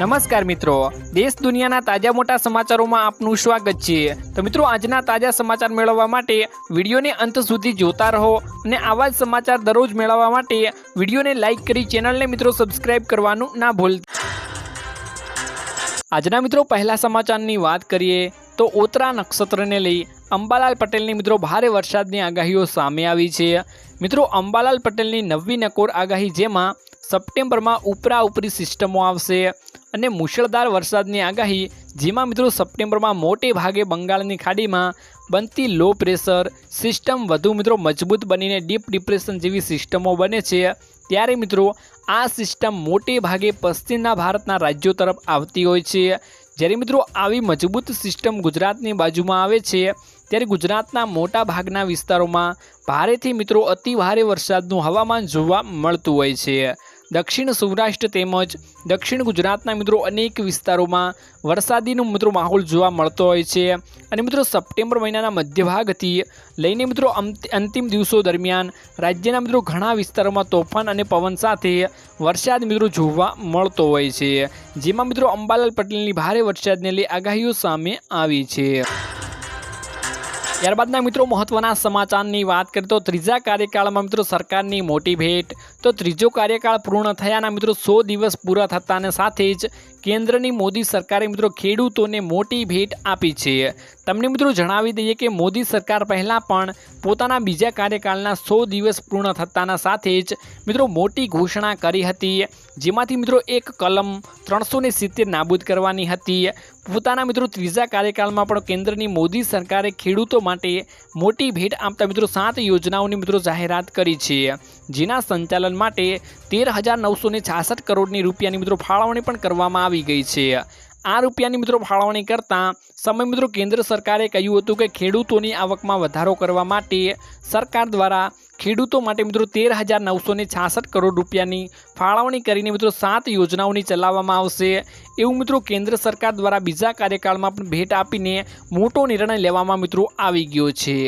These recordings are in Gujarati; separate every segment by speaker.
Speaker 1: નમસ્કાર મિત્રો. દેશ દુનિયાના તાજા મોટા સમાચારોમાં આપનું સ્વાગત છે. તો મિત્રો, આજના તાજા સમાચાર મેળવવા માટે વિડીયોને અંત સુધી જોતા રહો અને આવા જ સમાચાર દરરોજ મેળવવા માટે વિડીયોને લાઇક કરી ચેનલને મિત્રો સબસ્ક્રાઇબ કરવાનું ના ભૂલ આજના મિત્રો, પહેલા સમાચારની વાત કરીએ તો ઓતરા નક્ષત્રને લઈ અંબાલાલ પટેલની મિત્રો ભારે વરસાદની આગાહીઓ સામે આવી છે. મિત્રો, અંબાલાલ પટેલની નવી નકોર આગાહી જેમાં સપ્ટેમ્બરમાં ઉપરા ઉપરી સિસ્ટમો આવશે. અને મુશળધાર વરસાદની આગાહી, જેમાં મિત્રો સપ્ટેમ્બરમાં મોટે ભાગે બંગાળની ખાડીમાં બનતી લો પ્રેશર સિસ્ટમ વધુ મિત્રો મજબૂત બનીને ડીપ ડિપ્રેશન જેવી સિસ્ટમો બને છે. ત્યારે મિત્રો આ સિસ્ટમ મોટે ભાગે પશ્ચિમના ભારતના રાજ્યો તરફ આવતી હોય છે. જ્યારે મિત્રો આવી મજબૂત સિસ્ટમ ગુજરાતની બાજુમાં આવે છે, ત્યારે ગુજરાતના મોટા ભાગના વિસ્તારોમાં ભારેથી મિત્રો અતિ ભારે વરસાદનું હવામાન જોવા મળતું હોય છે. દક્ષિણ સૌરાષ્ટ્ર તેમજ દક્ષિણ ગુજરાતના મિત્રો અનેક વિસ્તારોમાં વરસાદીનું મિત્રો માહોલ જોવા મળતો હોય છે. અને મિત્રો સપ્ટેમ્બર મહિનાના મધ્યભાગથી લઈને મિત્રો અંત- અંતિમ દિવસો દરમિયાન રાજ્યના મિત્રો ઘણા વિસ્તારોમાં તોફાન અને પવન સાથે વરસાદ મિત્રો જોવા મળતો હોય છે. જેમાં મિત્રો અંબાલાલ પટેલની ભારે વરસાદને લઈ આગાહીઓ સામે આવી છે. ત્યારબાદના મિત્રો મહત્વના સમાચારની વાત કરીએ તો ત્રીજા કાર્યકાળમાં મિત્રો સરકારની મોટી ભેટ, તો ત્રીજો કાર્યકાળ પૂર્ણ થયાના મિત્રો સો દિવસ પૂરા થતાને સાથે જ કેન્દ્રની મોદી સરકારે મિત્રો ખેડૂતોને મોટી ભેટ આપી છે. તમને મિત્રો જણાવી દઈએ કે મોદી સરકાર પહેલાં પણ પોતાના બીજા કાર્યકાળના સો દિવસ પૂર્ણ થતાના સાથે જ મિત્રો મોટી ઘોષણા કરી હતી. જેમાંથી મિત્રો એક કલમ ત્રણસો સિત્તેર નાબૂદ કરવાની હતી. પોતાના મિત્રો ત્રીજા કાર્યકાળમાં પણ કેન્દ્રની મોદી સરકારે ખેડૂતો માટે મોટી ભેટ આપતા મિત્રો સાત યોજનાઓની મિત્રો જાહેરાત કરી છે. જેના સંચાલન માટે તેર હજાર નવસો ને છાસઠ કરોડની રૂપિયાની મિત્રો ફાળવણી પણ કરવામાં આવી ગઈ છે. આ રૂપિયાની મિત્રો ફાળવણી કરતાં સમય મિત્રો કેન્દ્ર સરકારે કહ્યું હતું કે ખેડૂતોની આવકમાં વધારો કરવા માટે સરકાર દ્વારા ખેડૂતો માટે મિત્રો તેર હજાર નવસો ને છાસઠ કરોડ રૂપિયાની ફાળવણી કરીને મિત્રો સાત યોજનાઓની ચલાવવામાં આવશે. એવું મિત્રો કેન્દ્ર સરકાર દ્વારા બીજા કાર્યકાળમાં પણ ભેટ આપીને મોટો નિર્ણય લેવામાં મિત્રો આવી ગયો છે.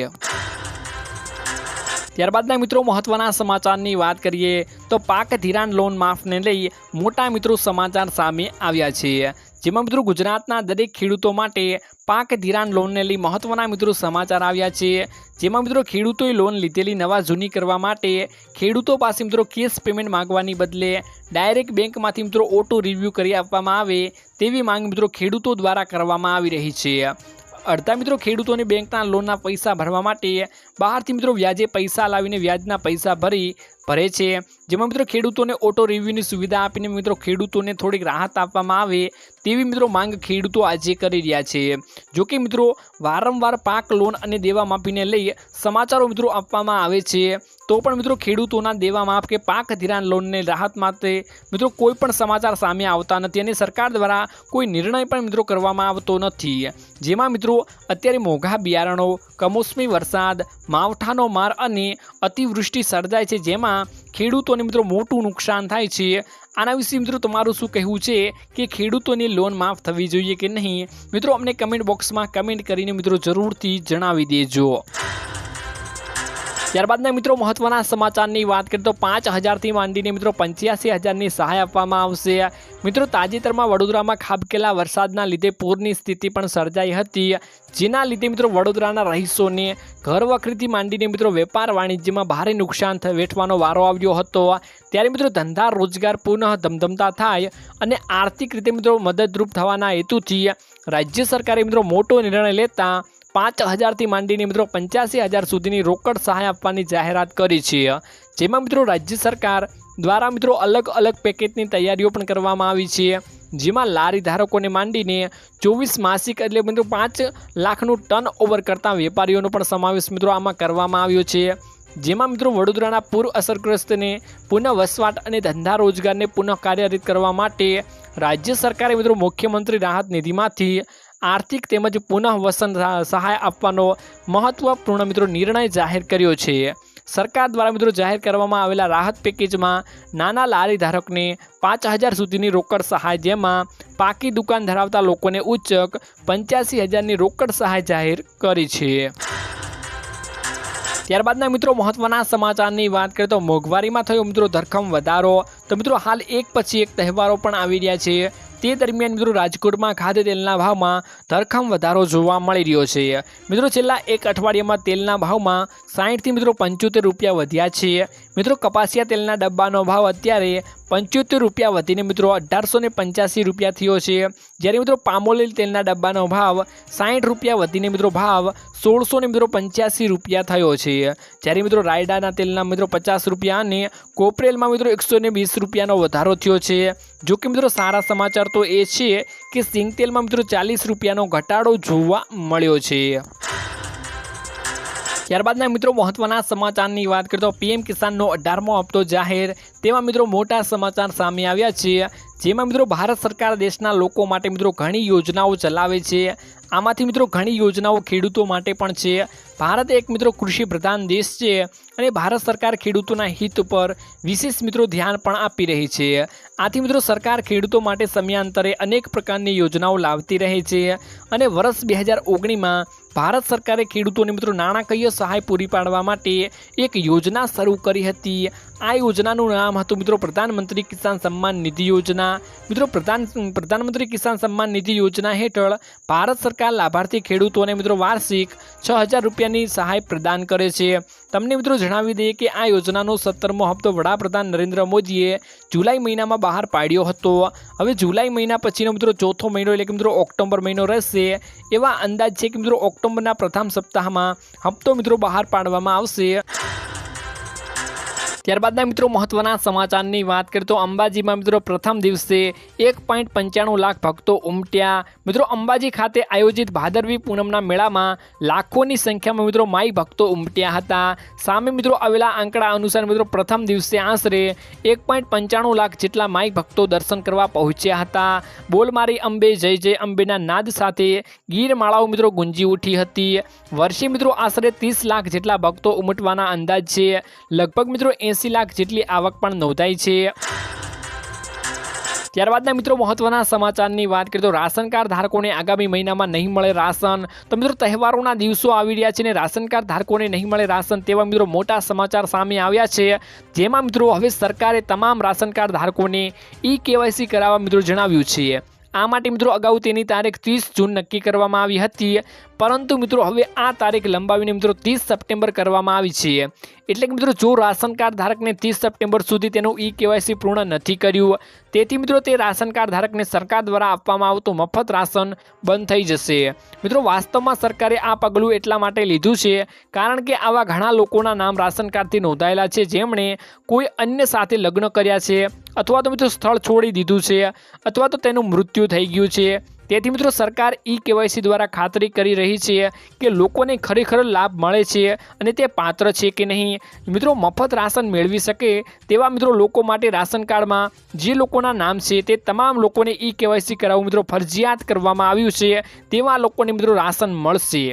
Speaker 1: ત્યારબાદના મિત્રો મહત્વના સમાચારની વાત કરીએ તો પાક ધિરાણ લોન માફને લઈ મોટા મિત્રો સમાચાર સામે આવ્યા છે. જેમાં મિત્રો ગુજરાતના દરેક ખેડૂતો માટે પાક ધિરાણ લોનને લઈ મહત્વના મિત્રો સમાચાર આવ્યા છે. જેમાં મિત્રો ખેડૂતોએ લોન લીધેલી નવા જૂની કરવા માટે ખેડૂતો પાસે મિત્રો કેશ પેમેન્ટ માંગવાની બદલે ડાયરેક્ટ બેંકમાંથી મિત્રો ઓટો રિવ્યૂ કરી આપવામાં આવે તેવી માંગ મિત્રો ખેડૂતો દ્વારા કરવામાં આવી રહી છે. અડધા મિત્રો ખેડૂતોને બેંકના લોનના પૈસા ભરવા માટે બહારથી મિત્રો વ્યાજે પૈસા લાવીને વ્યાજના પૈસા ભરી ભરે છે. જેમાં મિત્રો ખેડૂતોને ઓટો રિવ્યૂની સુવિધા આપીને મિત્રો ખેડૂતોને થોડીક રાહત આપવામાં આવે તેવી મિત્રો માંગ ખેડૂતો આજે કરી રહ્યા છે. જો કે મિત્રો વારંવાર પાક લોન અને દેવા માફીને લઈ સમાચારો મિત્રો આપવામાં આવે છે. તો પણ મિત્રો ખેડૂતોના દેવા માફ કે પાક ધિરાણ લોનને રાહત માટે મિત્રો કોઈ પણ સમાચાર સામે આવતા નથી અને સરકાર દ્વારા કોઈ નિર્ણય પણ મિત્રો કરવામાં આવતો નથી. જેમાં મિત્રો અત્યારે મોંઘા બિયારણો, કમોસમી વરસાદ, માવઠાનો માર અને અતિવૃષ્ટિ સર્જાય છે. જેમાં ખેડૂતોને મિત્રો મોટું નુકસાન થાય છે. આના વિશે મિત્રો તમારું શું કહેવું છે કે ખેડૂતોની લોન માફ થવી જોઈએ કે નહીં? મિત્રો અમને કમેન્ટ બોક્સમાં કમેન્ટ કરીને મિત્રો જરૂરથી જણાવી દેજો. ત્યારબાદના મિત્રો મહત્વના સમાચારની વાત કરીએ તો પાંચ હજારથી માંડીને મિત્રો પંચ્યાસી હજારની સહાય આપવામાં આવશે. મિત્રો તાજેતરમાં વડોદરામાં ખાબકેલા વરસાદના લીધે પૂરની સ્થિતિ પણ સર્જાઈ હતી. જેના લીધે મિત્રો વડોદરાના રહીશોને ઘર વખરીથી માંડીને મિત્રો વેપાર વાણિજ્યમાં ભારે નુકસાન વેઠવાનો વારો આવ્યો હતો. ત્યારે મિત્રો ધંધા રોજગાર પુનઃ ધમધમતા થાય અને આર્થિક રીતે મિત્રો મદદરૂપ થવાના હેતુથી રાજ્ય સરકારે મિત્રો મોટો નિર્ણય લેતા પાંચ હજારથી માંડીને મિત્રો પંચ્યાસી હજાર સુધીની રોકડ સહાય આપવાની જાહેરાત કરી છે. જેમાં મિત્રો રાજ્ય સરકાર દ્વારા મિત્રો અલગ અલગ પેકેજની તૈયારીઓ પણ કરવામાં આવી છે. જેમાં લારી ધારકોને માંડીને ચોવીસ માસિક એટલે મિત્રો પાંચ લાખનું ટર્ન ઓવર કરતા વેપારીઓનો પણ સમાવેશ મિત્રો આમાં કરવામાં આવ્યો છે. જેમાં મિત્રો વડોદરાના પૂર અસરગ્રસ્તને પુનઃ વસવાટ અને ધંધા રોજગારને પુનઃ કાર્યરત કરવા માટે રાજ્ય સરકારે મિત્રો મુખ્યમંત્રી રાહત નિધિમાંથી આર્થિક તેમજ પુનઃ વસન સહાય આપવાનો મહત્વપૂર્ણ મિત્રો નિર્ણય જાહેર કર્યો છે. સરકાર દ્વારા મિત્રો જાહેર કરવામાં આવેલા રાહત પેકેજમાં નાના લારી ધારકને પાંચ હજાર સુધીની રોકડ સહાય, જેમાં પાકી દુકાન ધરાવતા લોકોને ઉચ્ચક પંચ્યાસી હજારની રોકડ સહાય જાહેર કરી છે. ત્યારબાદના મિત્રો મહત્વના સમાચારની વાત કરીએ તો મોંઘવારીમાં થયો મિત્રો ધરખમ વધારો. તો મિત્રો હાલ એક પછી એક તહેવારો પણ આવી રહ્યા છે. તે દરમિયાન મિત્રો રાજકોટમાં ખાદ્ય તેલના ભાવમાં ધરખમ વધારો જોવા મળી રહ્યો છે. મિત્રો છેલ્લા એક અઠવાડિયામાં તેલના ભાવમાં સાહીઠથી મિત્રો પંચોતેર રૂપિયા વધ્યા છે. મિત્રો, કપાસિયા તેલના ડબ્બાનો ભાવ અત્યારે પંચોતેર રૂપિયા વધીને મિત્રો અઢારસો ને પંચ્યાસી રૂપિયા થયો છે. જ્યારે મિત્રો પામોલીલ તેલના ડબ્બાનો ભાવ સાહીઠ રૂપિયા વધીને મિત્રો ભાવ સોળસો ને મિત્રો પંચ્યાસી રૂપિયા થયો છે. જ્યારે મિત્રો રાયડાના તેલના મિત્રો પચાસ રૂપિયા અને કોપરેલમાં મિત્રો એકસો ને વીસ રૂપિયાનો વધારો થયો છે. જો કે મિત્રો સારા સમાચાર તો એ છે કે સિંગ તેલમાં મિત્રો ચાલીસ રૂપિયાનો ઘટાડો જોવા મળ્યો છે. ત્યારબાદના મિત્રો મહત્વના સમાચારની વાત કરીએ તો પીએમ કિસાનનો અઢારમો હપ્તો જાહેર. તેમાં મિત્રો મોટા સમાચાર સામે આવ્યા છે. જેમાં મિત્રો ભારત સરકાર દેશના લોકો માટે મિત્રો ઘણી યોજનાઓ ચલાવે છે. આમાંથી મિત્રો ઘણી યોજનાઓ ખેડૂતો માટે પણ છે. ભારત એક મિત્રો કૃષિ પ્રધાન દેશ છે અને ભારત સરકાર ખેડૂતોના હિત પર વિશેષ મિત્રો ધ્યાન પણ આપી રહી છે. આથી મિત્રો સરકાર ખેડૂતો માટે સમયાંતરે અનેક પ્રકારની યોજનાઓ લાવતી રહે છે અને વર્ષ બે હજાર ઓગણીમાં ભારત સરકારે ખેડૂતોને મિત્રો નાણાકીય સહાય પૂરી પાડવા માટે એક યોજના શરૂ કરી હતી. આ યોજનાનું નામ હતું મિત્રો પ્રધાનમંત્રી કિસાન સન્માન નિધિ યોજના. મિત્રો પ્રધાન, પ્રધાનમંત્રી કિસાન સન્માન નિધિ યોજના હેઠળ ભારત સરકાર લાભાર્થી ખેડૂતોને મિત્રો વાર્ષિક છ હજાર રૂપિયાની સહાય પ્રદાન કરે છે. તમને મિત્રો જણાવી દઈએ કે આ યોજનાનો સત્તરમો હપ્તો વડાપ્રધાન નરેન્દ્ર મોદીએ જુલાઈ મહિનામાં બહાર પાડ્યો હતો. હવે જુલાઈ મહિના પછીનો મિત્રો ચોથો મહિનો એટલે કે મિત્રો ઓક્ટોબર મહિનો રહેશે. એવા અંદાજ છે કે મિત્રો ઓક્ટોબરના પ્રથમ સપ્તાહમાં હપ્તો મિત્રો બહાર પાડવામાં આવશે. ત્યારબાદના મિત્રો મહત્વના સમાચારની વાત કરીએ તો અંબાજીમાં મિત્રો પ્રથમ દિવસે એક પોઈન્ટ પંચાણું લાખ ભક્તો ઉમટ્યા. મિત્રો અંબાજી ખાતે આયોજિત ભાદરવી પૂનમના મેળામાં લાખોની સંખ્યામાં મિત્રો માઈ ભક્તો ઉમટ્યા હતા. સામે મિત્રો આવેલા આંકડા અનુસાર મિત્રો પ્રથમ દિવસે આશરે એક પોઈન્ટ પંચાણું લાખ જેટલા માઈ ભક્તો દર્શન કરવા પહોંચ્યા હતા. બોલમારી અંબે જય જય અંબેના નાદ સાથે ગીર માળાઓ મિત્રો ગુંજી ઉઠી હતી. વર્ષે મિત્રો આશરે ત્રીસ લાખ જેટલા ભક્તો ઉમટવાના અંદાજ છે. લગભગ મિત્રો એંસી લાખ જેટલી આવક પણ નોંધાઈ છે. ત્યારબાદના મિત્રો મહત્વના સમાચારની વાત કરીએ તો રાશન કાર્ડ ધારકોને આગામી મહિનામાં નહીં મળે રાશન. તો મિત્રો તહેવારોના દિવસો આવી રહ્યા છે ને રાશન કાર્ડ ધારકોને નહીં મળે રાશન તેવા મિત્રો મોટા સમાચાર સામે આવ્યા છે. જેમાં મિત્રો હવે સરકારે તમામ રાશન કાર્ડ ધારકોને ઈ કેવાયસી કરાવવા મિત્રો જણાવ્યું છે. આ માટે મિત્રો અગાઉ તેની તારીખ ત્રીસ જૂન નક્કી કરવામાં આવી હતી. પરંતુ મિત્રો હવે આ તારીખ લંબાવીને મિત્રો ત્રીસ સપ્ટેમ્બર કરવામાં આવી છે. એટલે કે મિત્રો જો રાશન કાર્ડ ધારકને ત્રીસ સપ્ટેમ્બર સુધી તેનું ઈ કેવાયસી પૂર્ણ નથી કર્યું તેથી મિત્રો તે રાશન કાર્ડ ધારકને સરકાર દ્વારા આપવામાં આવતું મફત રાશન બંધ થઈ જશે. મિત્રો વાસ્તવમાં સરકારે આ પગલું એટલા માટે લીધું છે કારણ કે આવા ઘણા લોકોના નામ રાશન કાર્ડથી નોંધાયેલા છે. જેમણે કોઈ અન્ય સાથે લગ્ન કર્યા છે અથવા તો મિત્રો સ્થળ છોડી દીધું છે અથવા તો તેનું મૃત્યુ થઈ ગયું છે. તેથી મિત્રો સરકાર ઈ કેવાયસી દ્વારા ખાતરી કરી રહી છે કે લોકોને ખરેખર લાભ મળે છે અને તે પાત્ર છે કે નહીં. મિત્રો મફત રાશન મેળવી શકે તેવા મિત્રો લોકો માટે રાશન કાર્ડમાં જે લોકોના નામ છે તે તમામ લોકોને ઈ કેવાયસી કરાવવું મિત્રો ફરજિયાત કરવામાં આવ્યું છે તેવા લોકોને મિત્રો રાશન મળશે.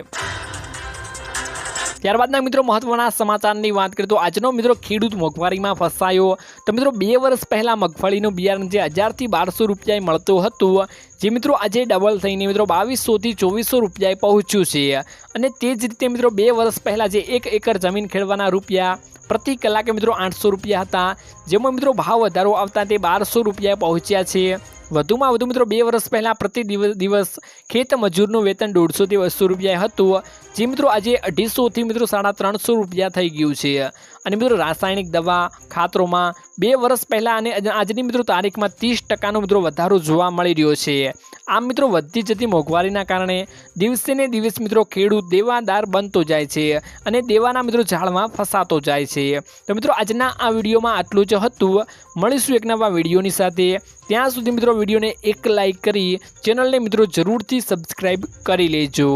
Speaker 1: ત્યારબાદના મિત્રો મહત્વના સમાચારની વાત કરીએ તો આજનો મિત્રો ખેડૂત મોંઘવારીમાં ફસાયો. તો મિત્રો બે વર્ષ પહેલાં મગફળીનું બિયારણ જે હજારથી બારસો રૂપિયાએ મળતું હતું, જે મિત્રો આજે ડબલ થઈને મિત્રો બાવીસોથી ચોવીસો રૂપિયાએ પહોંચ્યું છે. અને તે જ રીતે મિત્રો બે વર્ષ પહેલાં જે એક એકર જમીન ખેડવાના રૂપિયા પ્રતિ કલાકે મિત્રો આઠસો રૂપિયા હતા, જેમાં મિત્રો ભાવ વધારો આવતા તે બારસો રૂપિયાએ પહોંચ્યા છે. વધુમાં વધુ મિત્રો બે વર્ષ પહેલાં પ્રતિ દિવસ ખેત મજૂરનું વેતન દોઢસોથી બસો રૂપિયા હતું. જે મિત્રો આજે અઢીસોથી મિત્રો સાડા ત્રણસો રૂપિયા થઈ ગયું છે. અને મિત્રો રાસાયણિક દવા ખાતરોમાં બે વર્ષ પહેલાં અને આજની મિત્રો તારીખમાં ત્રીસ ટકાનો મિત્રો વધારો જોવા મળી રહ્યો છે. આમ મિત્રો વધતી જતી મોંઘવારીના કારણે દિવસે ને દિવસ મિત્રો ખેડૂત દેવાદાર બનતો જાય છે અને દેવાના મિત્રો ઝાડમાં ફસાતો જાય છે. તો મિત્રો આજના આ વિડીયોમાં આટલું જ હતું. મળીશું એક નવા વિડીયોની સાથે. ત્યાં સુધી મિત્રો વિડીયોને એક લાઇક કરી ચેનલને મિત્રો જરૂરથી સબસ્ક્રાઈબ કરી લેજો.